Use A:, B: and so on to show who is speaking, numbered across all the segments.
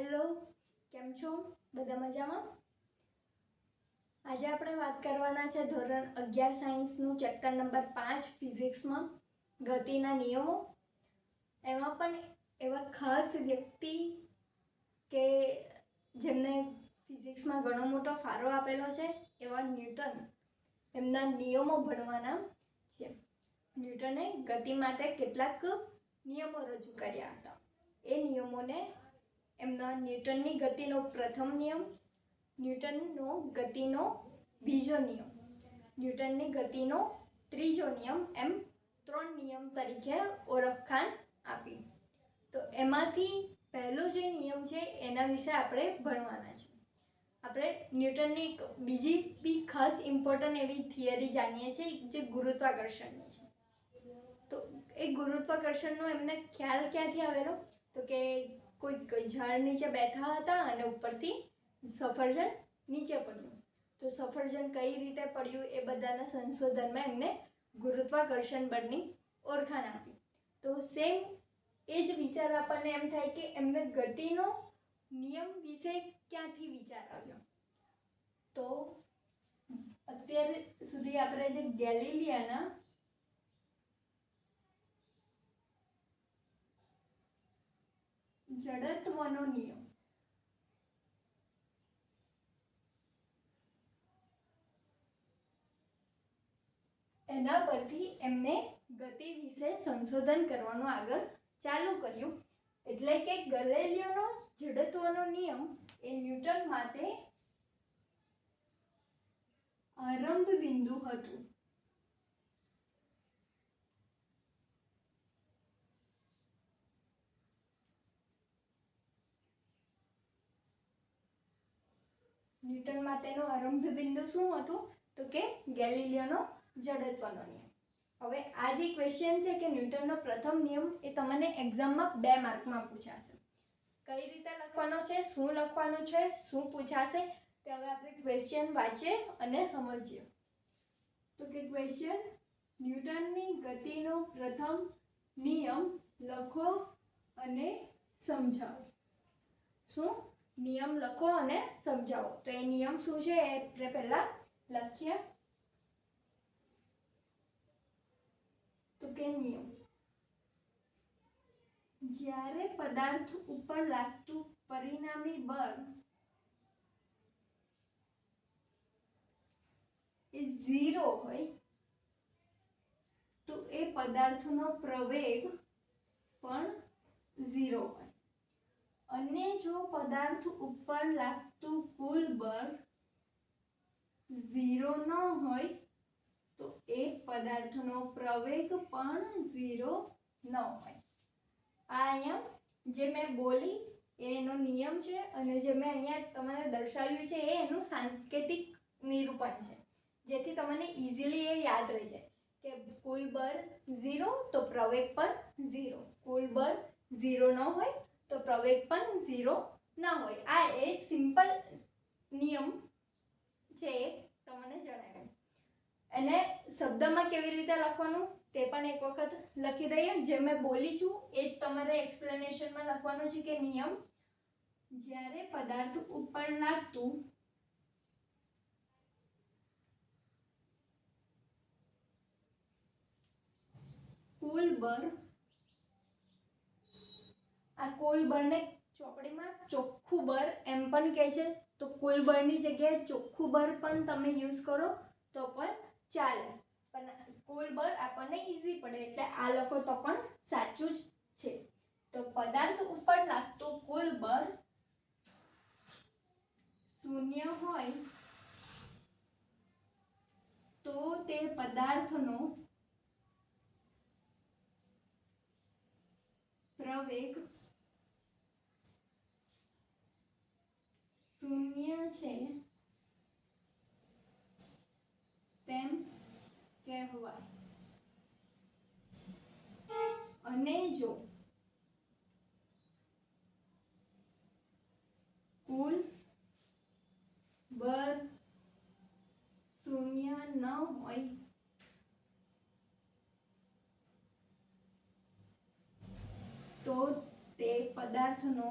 A: Hello, કેમ છો? બધા મજામાં? આજે આપણે વાત કરવાના છે ધોરણ અગિયાર સાયન્સનું ચેપ્ટર નંબર પાંચ, ફિઝિક્સમાં, ગતિના નિયમો. એમાં પણ એવા ખાસ વ્યક્તિ કે જેમને ફિઝિક્સમાં ઘણો મોટો ફાળો આપેલો છે, એવા ન્યૂટન. એમના નિયમો ભણવાના છે. ન્યૂટને ગતિ માટે કેટલાક નિયમો રજૂ કર્યા હતા. એ નિયમોને એમના ન્યૂટનની ગતિનો પ્રથમ નિયમ, ન્યૂટનનો ગતિનો બીજો નિયમ. ન્યૂટનની ગતિનો ત્રીજો નિયમ એમ ત્રણ નિયમ તરીકે ઓળખાણ આપી. તો એમાંથી પહેલો જે નિયમ છે એના વિશે આપણે ભણવાના છે. આપણે ન્યૂટનની એક બીજી બી ખાસ ઇમ્પોર્ટન્ટ એવી થિયરી જાણીએ છીએ જે ગુરુત્વાકર્ષણની છે. તો એ ગુરુત્વાકર્ષણનો એમને ખ્યાલ ક્યાંથી આવેલો? તો કે કોઈક ઝાડ નીચે બેઠા હતા અને ઉપરથી સફરજન નીચે પડ્યું. તો સફરજન કઈ રીતે પડ્યું એ બધાના સંશોધનમાં એમને ગુરુત્વાકર્ષણ બળની ઓળખાણ આપી. તો સેમ એ જ વિચાર આપણને એમ થાય કે એમને ગતિનો નિયમ વિશે ક્યાંથી વિચાર આવ્યો? તો અત્યાર સુધી આપણે જે ગેલિલિયાના જડત્વનો નિયમ. એના પરથી એમને ગતિ વિશે સંશોધન કરવાનું આગળ ચાલુ કર્યું. એટલે કે ગલેલિયોનો જડત્વનો નિયમ એ ન્યૂટન માટે આરંભ બિંદુ હતું. ન્યૂટન તેનો આરંભ બિંદુ શું હતું? તો કે ગેલિલિયોનો જડત્વનો નિયમ. હવે આ જે ક્વેશ્ચન છે કે ન્યૂટનનો પ્રથમ નિયમ એ તમને એક્ઝામમાં બે માર્કમાં પૂછાશે. કઈ રીતે લખવાનો છે? શું લખવાનું છે? શું પૂછાશે? તે હવે આપણે ક્વેશ્ચન વાંચીએ અને સમજીએ. તો કે ક્વેશ્ચન ન્યૂટનની ગતિનો પ્રથમ નિયમ લખો અને સમજાવો. શું? નિયમ લખો અને સમજાવો. તો એ નિયમ શું છે? એ આપણે પહેલાં લખીએ. તો કે નિયમ? જ્યારે પદાર્થ ઉપર લાગતું પરિણામી બળ એ ઝીરો હોય, તો એ પદાર્થનો પ્રવેગ પણ ઝીરો હોય. અને જો પદાર્થ ઉપર લાગતું કુલ બળ ઝીરો ન હોય, તો એ પદાર્થનો પ્રવેગ પણ ઝીરો ન હોય. આ અહીંયા જે મેં બોલી એનો નિયમ છે અને જે મેં અહીંયા તમને દર્શાવ્યું છે, એ એનું સાંકેતિક નિરૂપણ છે. જેથી તમને ઇઝીલી એ યાદ રહી જાય કે કુલ બળ ઝીરો, તો પ્રવેગ પણ ઝીરો. કુલ બળ ઝીરો ન હોય તો પ્રવેગ પણ ઝીરો ના હોય. આ એ સિમ્પલ નિયમ છે એ તમને જણાવ્યું. એને શબ્દમાં કેવી રીતે લખવાનું તે પણ એક વખત લખી દઈએ. જે મેં બોલી છું એ જ તમારે એક્સપ્લેનેશનમાં લખવાનું છે કે નિયમ. જ્યારે પદાર્થ ઉપર લાગતું કુલ બળ આ કોલબરને ચોપડીમાં ચોખ્ખું બર એમ પણ કહે છે. તો કોલબરની જગ્યાએ ચોખ્ખું બર પણ તમે યુઝ કરો તો પણ ચાલે. પણ કોલબર આપણને ઇઝી પડે એટલે આ લખો તો પણ સાચું જ છે. તો પદાર્થ ઉપર લાગતો કોલબર શૂન્ય હોય તો તે પદાર્થનો પ્રવેગ શૂન્ય છે. તેમ કહેવાય. અને જો કુલ બળ શૂન્ય ન હોય તો તે પદાર્થનો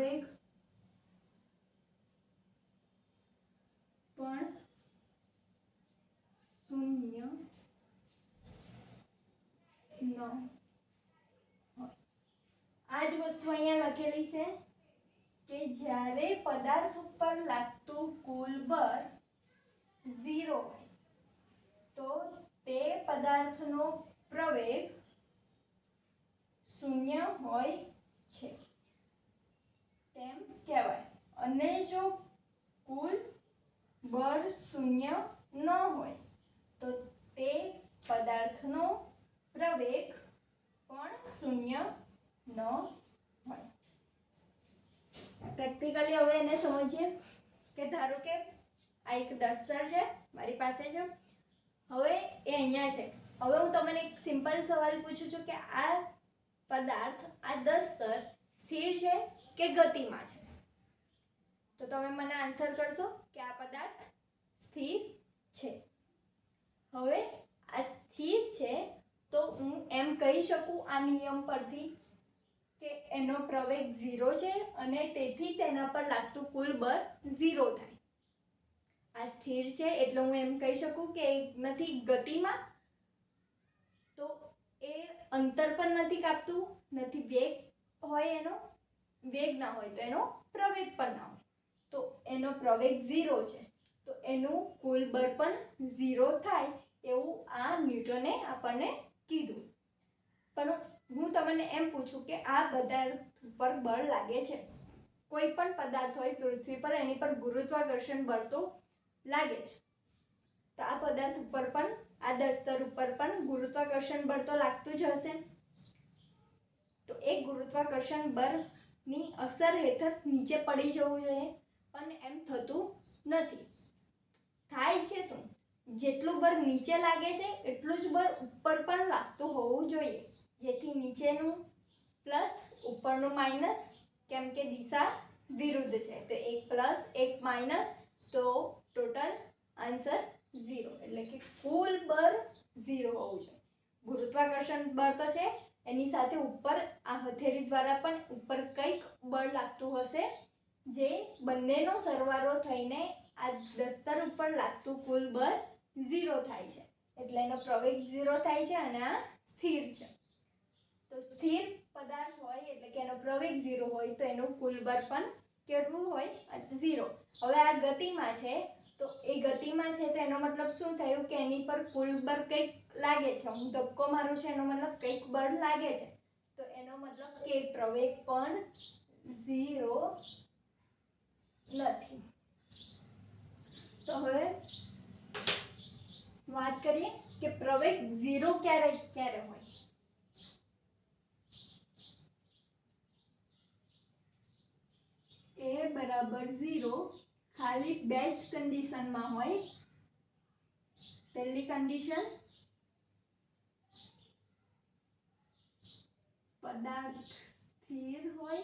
A: પ્રવેગ પણ શૂન્ય ન આ જ વસ્તુ અહીંયા લખેલી છે કે જ્યારે પદાર્થ ઉપર લાગતું કુલ બળ ઝીરો તો તે પદાર્થનો પ્રવેગ શૂન્ય હોય છે. તેમ કહેવાય. અને જો કુલ બળ શૂન્ય ન હોય, તો તે પદાર્થનો પ્રવેગ પણ શૂન્ય ન હોય. પ્રેક્ટિકલી હવે એને સમજીએ કે ધારો કે આ એક દસ્તર છે, મારી પાસે છે. હવે એ અહીંયા છે. હવે હું તમને એક સિમ્પલ સવાલ પૂછું છું કે આ પદાર્થ, આ દસ્તર સ્થિર છે કે ગતિમાં છે? તો તમે મને આન્સર કરશો કે આ પદાર્થ સ્થિર છે. હવે આ સ્થિર છે તો હું એમ કહી શકું આ નિયમ પરથી કે એનો પ્રવેગ ઝીરો છે અને તેથી તેના પર લાગતું કુલ બળ ઝીરો થાય. આ સ્થિર છે એટલે હું એમ કહી શકું કે નથી ગતિમાં, તો એ અંતર પણ નથી કાપતું, નથી વેગ હોય એનો વેગ ના હોય તો એનો પ્રવેગ પણ ના હોય. તો એનો પ્રવેગ ઝીરો છે. તો એનું કુલ બળ પણ ઝીરો થાય એવું આ ન્યૂટને આપણને કીધું. પણ હું તમને એમ પૂછું કે આ પદાર્થ ઉપર બળ લાગે છે? કોઈ પણ પદાર્થ હોય, પૃથ્વી પર એની પર ગુરુત્વાકર્ષણ બળ તો લાગે છે તો આ પદાર્થ ઉપર પણ, આ દસ્તર ઉપર પણ ગુરુત્વાકર્ષણ બળ તો લાગતું જ હશે. ગુરુત્વાકર્ષણ બળની અસર હેઠળ નીચે પડી જવું જોઈએ. પણ એમ થતું નથી. થાય છે શું? જેટલું બળ નીચે લાગે છે, એટલું જ બળ ઉપર પણ લાગતું હોવું જોઈએ. જેથી નીચેનું પ્લસ ઉપરનું માઇનસ, કેમ કે દિશા વિરુદ્ધ છે. તો એક પ્લસ એક માઇનસ, તો ટોટલ આન્સર ઝીરો. એટલે કે કુલ બળ ઝીરો હોવું જોઈએ. ગુરુત્વાકર્ષણ બળ તો છે એની સાથે ઉપર આ હથેળી દ્વારા પણ ઉપર કંઈક બળ લાગતું હશે, જે બંનેનો સરવાળો થઈને આ દસ્તર ઉપર લાગતું કુલ બળ ઝીરો થાય છે. એટલે એનો પ્રવેગ ઝીરો થાય છે અને આ સ્થિર છે. તો સ્થિર પદાર્થ હોય એટલે કે એનો પ્રવેગ ઝીરો હોય તો એનું કુલ બળ પણ કેટલું હોય? ઝીરો. હવે આ ગતિમાં છે. તો એ ગતિમાં છે તો એનો મતલબ શું થયું કે એની પર કુલ બળ કંઈક લાગે છે. હું ધક્કો મારું છું, એનો મતલબ કંઈક બળ લાગે છે. તો એનો મતલબ કે પ્રવેગ પણ ઝીરો નથી. તો હવે વાત કરીએ કે પ્રવેગ ઝીરો ક્યારે ક્યારે હોય? એ બરાબર ઝીરો. ખાલી બે જ કન્ડિશનમાં હોય. પહેલી કન્ડિશન પદાર્થ સ્થિર હોય.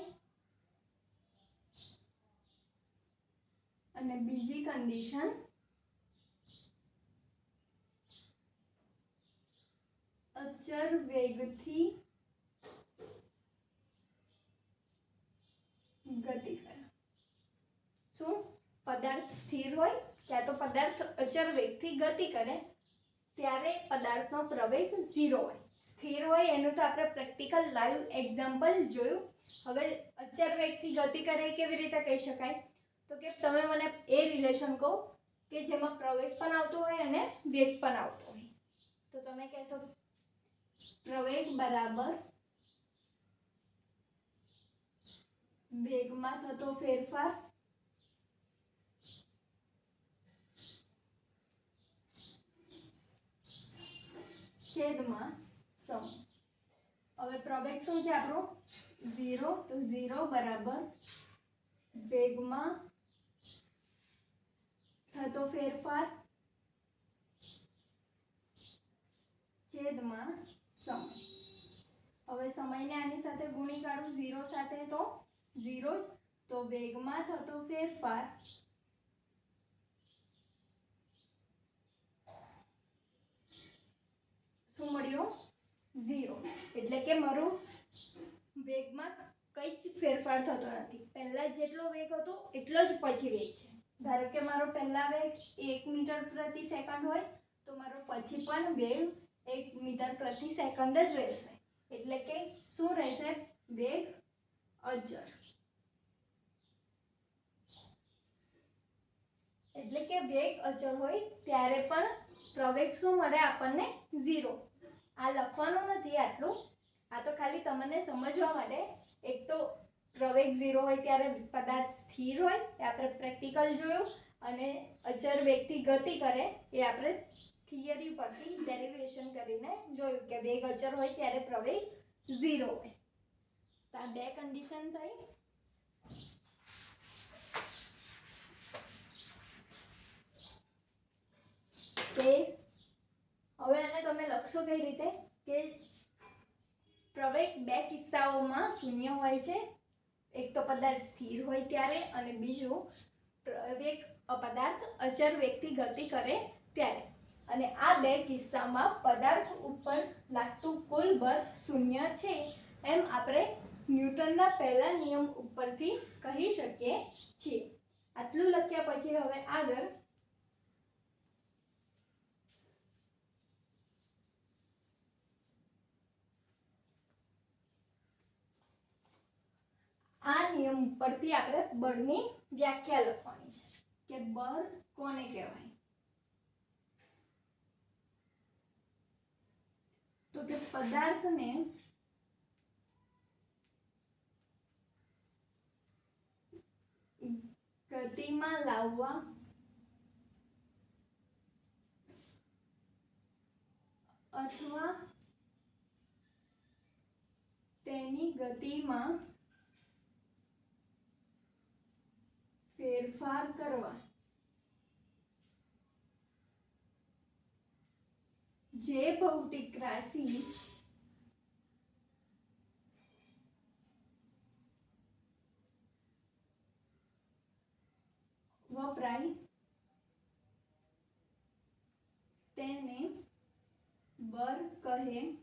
A: અને બીજી કન્ડિશન અચર વેગથી ગતિ કરે. શું? પદાર્થ સ્થિર હોય, ક્યાં તો પદાર્થ અચર વેગથી ગતિ કરે, ત્યારે પદાર્થનો પ્રવેગ ઝીરો હોય. સ્થિર હોય, એનું તો આપણે પ્રેક્ટિકલ લાઈવ એક્ઝામ્પલ જોયું. હવે અચર વેગથી ગતિ કરે કેવી રીતે કહી શકાય? તો કે તમે મને એ રિલેશન કહો કે જેમાં પ્રવેગ પણ આવતો હોય અને વેગ પણ આવતો હોય. તો તમે કહેશો પ્રવેગ બરાબર વેગમાં થતો ફેરફાર છેદમાં હવે શું છે આપણો? ઝીરો, તો ઝીરો બરાબર વેગમાં થતો ફેરફાર છેદમાં સમય હવે સમયને આની સાથે ગુણી કાઢું ઝીરો સાથે તો ઝીરો જ, તો વેગમાં થતો ફેરફાર શું મળ્યો? ઝીરો એટલે કે મારું વેગમાં કંઈ જ ફેરફાર થતો નથી. પહેલાં જેટલો વેગ હતો, એટલો જ પછી વેગ છે. ધારો કે મારો પહેલાં વેગ એક મીટર પ્રતિ સેકન્ડ હોય, તો મારો પછી પણ વેગ એક મીટર પ્રતિ સેકન્ડ જ રહેશે. એટલે કે શું રહેશે? વેગ અજર એટલે કે વેગ અચળ હોય, ત્યારે પણ પ્રવેગ શું મળે? આપણને ઝીરો આ લખવાનું નથી આટલું. આ તો ખાલી તમને સમજવા માટે. એક તો પ્રવેગ ઝીરો હોય ત્યારે પદાર્થ સ્થિર હોય, એ આપણે પ્રેક્ટિકલ જોયું. અને અચર વેગથી ગતિ કરે, એ આપણે થિયરી પરથી ડેરિવેશન કરીને જોયું કે વેગ અચર હોય ત્યારે પ્રવેગ ઝીરો હોય. તો આ બે કન્ડિશન થઈ. કે હવે આને તમે લખશો કઈ રીતે? કે પ્રવેગ બે કિસ્સાઓમાં શૂન્ય હોય છે. એક તો પદાર્થ સ્થિર હોય ત્યારે અને બીજું પ્રવેગ પદાર્થ અચર વ્યક્તિ ગતિ કરે ત્યારે. અને આ બે કિસ્સામાં પદાર્થ ઉપર લાગતું કુલ બળ શૂન્ય છે એમ આપણે ન્યૂટનના પહેલા નિયમ ઉપરથી કહી શકીએ છીએ. આટલું લખ્યા પછી હવે આગળ આ નિયમ પરથી આપણે બળની વ્યાખ્યા લખવાની છે કે બળ કોને કહેવાય? તો કે પદાર્થને ગતિમાં લાવવા અથવા તેની ગતિમાં ફેરફાર કરવા. જે ભૌતિક રાશિ વપરાય, તેને બર કહે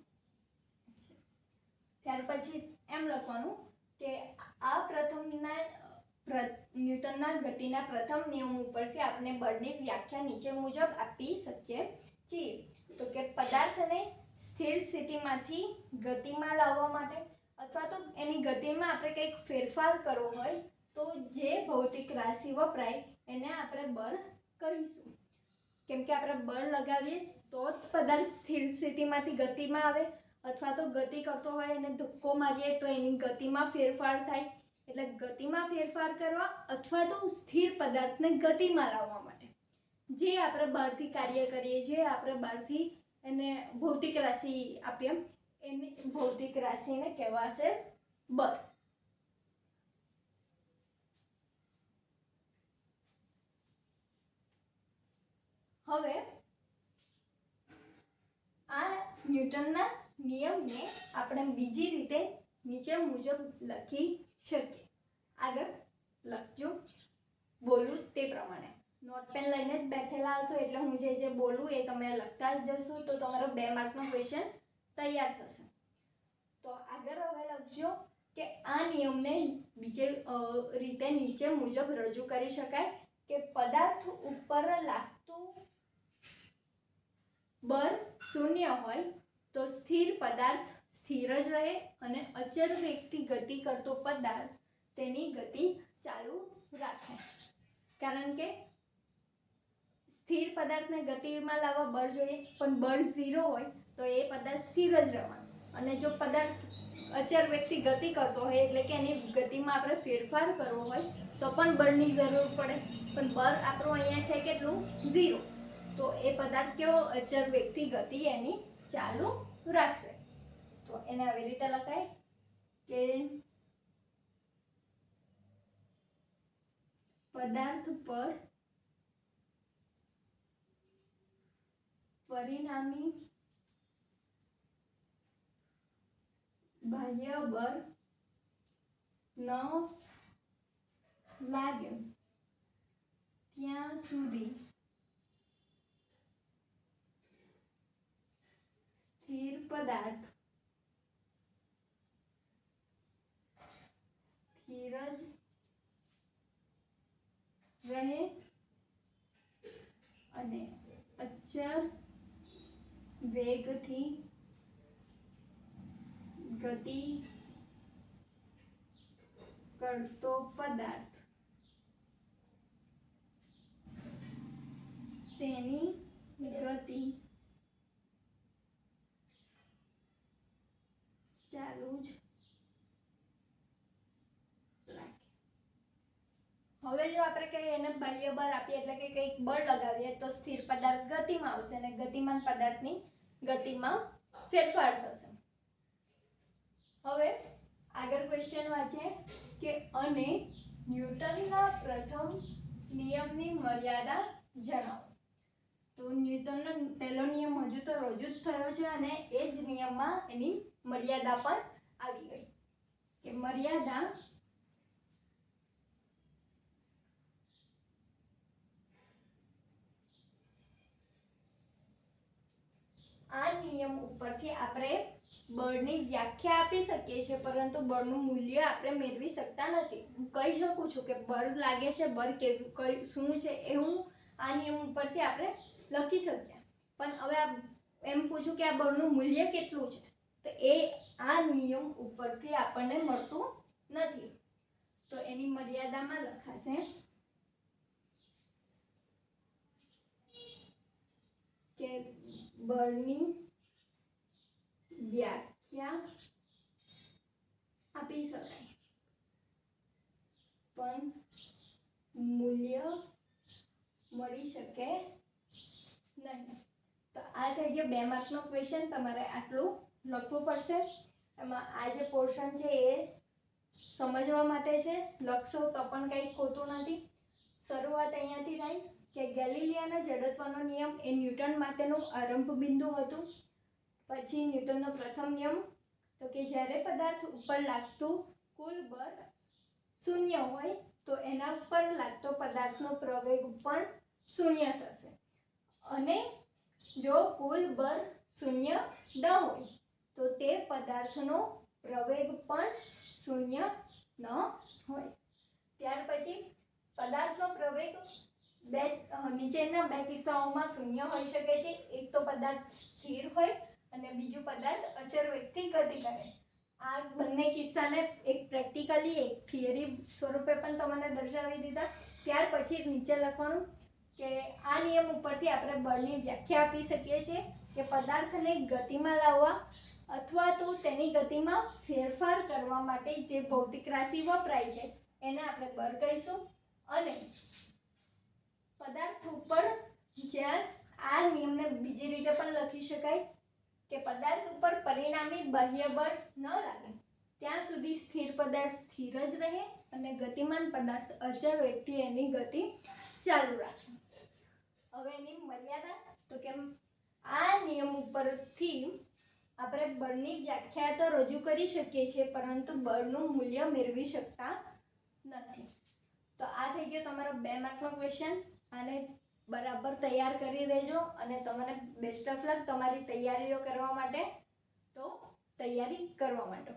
A: ત્યાર પછી એમ લખવાનું કે આ પ્રથમના પ્ર- ન્યૂટનના ગતિના પ્રથમ નિયમ ઉપરથી આપણે બળની વ્યાખ્યા નીચે મુજબ આપી શકીએ છીએ. તો કે પદાર્થને સ્થિર સ્થિતિમાંથી ગતિમાં લાવવા માટે અથવા તો એની ગતિમાં આપણે કંઈક ફેરફાર કરવો હોય તો જે ભૌતિક રાશિ વપરાય એને આપણે બળ કહીશું. કેમ કે આપણે બળ લગાવીએ તો જ પદાર્થ સ્થિર સ્થિતિમાંથી ગતિમાં આવે અથવા તો ગતિ કરતો હોય એને ધક્કો મારીએ તો એની ગતિમાં ફેરફાર થાય. એટલે ગતિમાં ફેરફાર કરવા અથવા તો સ્થિર પદાર્થને ગતિમાં લાવવા માટે. જે આપણે બહારથી કાર્ય કરીએ છીએ, આપણે બહારથી એને ભૌતિક રાશિ આપીએ એની ભૌતિક રાશિને કહેવાશે બળ. હવે આ ન્યૂટનના નિયમને આપણે બીજી રીતે નીચે મુજબ લખી શકીએ આગળ લખજો બોલું તે પ્રમાણે. નોટપેન લઈને જ બેઠેલા હશો એટલે હું જે જે બોલું એ તમે લખતા જ જશો, તો તમારો બે માર્કનો ક્વેશ્ચન તૈયાર થશે. તો આગળ હવે લખજો કે આ નિયમને બીજે રીતે નીચે મુજબ રજૂ કરી શકાય કે પદાર્થ ઉપર લાગતું બળ શૂન્ય હોય તો સ્થિર પદાર્થ સ્થિર જ રહે અને અચર વેગથી ગતિ કરતો પદાર્થ તેની ગતિ ચાલુ રાખે. કારણ કે સ્થિર પદાર્થને ગતિમાં લાવવા બળ જોઈએ, પણ બળ ઝીરો હોય તો એ પદાર્થ સ્થિર જ રહેવાનો. અને જો પદાર્થ અચર વ્યક્તિ ગતિ કરતો હોય, એટલે કે એની ગતિમાં આપણે ફેરફાર કરવો હોય, તો પણ બળની જરૂર પડે. પણ બળ આપણું અહીંયા છે કેટલું? ઝીરો. તો એ પદાર્થ કેવો? અચર વ્યક્તિ ગતિ એની ચાલુ રાખશે. તો એને આવી રીતે લખાય કે પદાર્થ પર પરિણામી બાહ્ય બળ ન લાગે ત્યાં સુધી સ્થિર પદાર્થ સ્થિર જ રહે અને અચર વેગથી ગતિ કરતો પદાર્થ. તેની ગતિ ચાલુ જ રાખે હવે જો આપણે કહીએ એને બાહ્ય બળ આપીએ એટલે કે કંઈક બળ લગાવીએ તો સ્થિર પદાર્થ ગતિમાં આવશે અને ગતિમાન પદાર્થની ગતિમાં ફેરફાર થશે. હવે આગળ ક્વેશ્ચન વાંચે કે અને ન્યૂટનના પ્રથમ નિયમની મર્યાદા જણાવો. તો ન્યૂટનનો પહેલો નિયમ હજુ તો રજૂ જ થયો છે અને એ જ નિયમમાં એની મર્યાદા પણ આવી ગઈ. કે મર્યાદા આ નિયમ ઉપરથી આપણે બળની વ્યાખ્યા આપી શકીએ છીએ, પરંતુ બળનું મૂલ્ય આપણે મેળવી શકતા નથી. હું કહી શકું છું કે બળ લાગે છે, બળ કેવું, કયું, શું છે એ હું આ નિયમ ઉપરથી આપણે લખી શકીએ. પણ હવે આ એમ પૂછું કે આ બળનું મૂલ્ય કેટલું છે? તો એ આ નિયમ ઉપરથી આપણને મળતું નથી. તો એની મર્યાદામાં લખાશે કે બળની વ્યાખ્યા આપી શકાય. પણ મૂલ્ય મળી શકે નહીં. તો આ થઈ ગયો બે માર્કનો ક્વેશ્ચન તમારે આટલું લખવું પડશે. એમાં આ જે પોર્શન છે એ સમજવા માટે છે. લખશો તો પણ કંઈ ખોટું નથી. શરૂઆત અહીંયાથી થાય. કે ગેલિલિયાના જડત્વનો નિયમ એ ન્યૂટન માટેનું આરંભ બિંદુ હતું. પછી ન્યૂટનનો પ્રથમ નિયમ, તો કે જ્યારે પદાર્થ ઉપર લાગતું કુલ બળ શૂન્ય હોય, તો એના પર લાગતો પદાર્થનો પ્રવેગ પણ શૂન્ય થશે. અને જો કુલ બળ શૂન્ય ન હોય, તો તે પદાર્થનો પ્રવેગ પણ શૂન્ય ન હોય. ત્યાર પછી પદાર્થનો પ્રવેગ બે નીચેના બે કિસ્સાઓમાં શૂન્ય હોઈ શકે છે. એક તો પદાર્થ સ્થિર હોય અને બીજું પદાર્થ અચર વ્યક્તિ ગતિ કરે. આ બંને કિસ્સાને એક પ્રેક્ટિકલી, એક થિયરી સ્વરૂપે પણ તમને દર્શાવી દીધા. ત્યાર પછી નીચે લખવાનું કે આ નિયમ ઉપરથી આપણે બળની વ્યાખ્યા આપી શકીએ છીએ કે પદાર્થને ગતિમાં લાવવા અથવા તો તેની ગતિમાં ફેરફાર કરવા માટે જે ભૌતિક રાશિ વપરાય છે, એને આપણે બળ કહીશું. અને પદાર્થ ઉપર જ્યાં આ નિયમને બીજી રીતે પણ લખી શકાય કે પદાર્થ ઉપર પરિણામી બાહ્ય બળ ન લાગે. ત્યાં સુધી સ્થિર પદાર્થ સ્થિર જ રહે અને ગતિમાન પદાર્થ અચળ વ્યક્તિ એની ગતિ ચાલુ રાખે. હવે એની મર્યાદા, તો કેમ? આ નિયમ ઉપરથી આપણે બળની વ્યાખ્યા તો રજૂ કરી શકીએ છીએ, પરંતુ બળનું મૂલ્ય મેળવી શકતા નથી. તો આ થઈ ગયો તમારો બે માર્કનો ક્વેશ્ચન આને બરાબર તૈયાર કરી દેજો અને તમને બેસ્ટ ઓફ લક તમારી તૈયારીઓ કરવા માટે. તો તૈયારી કરવા માંડો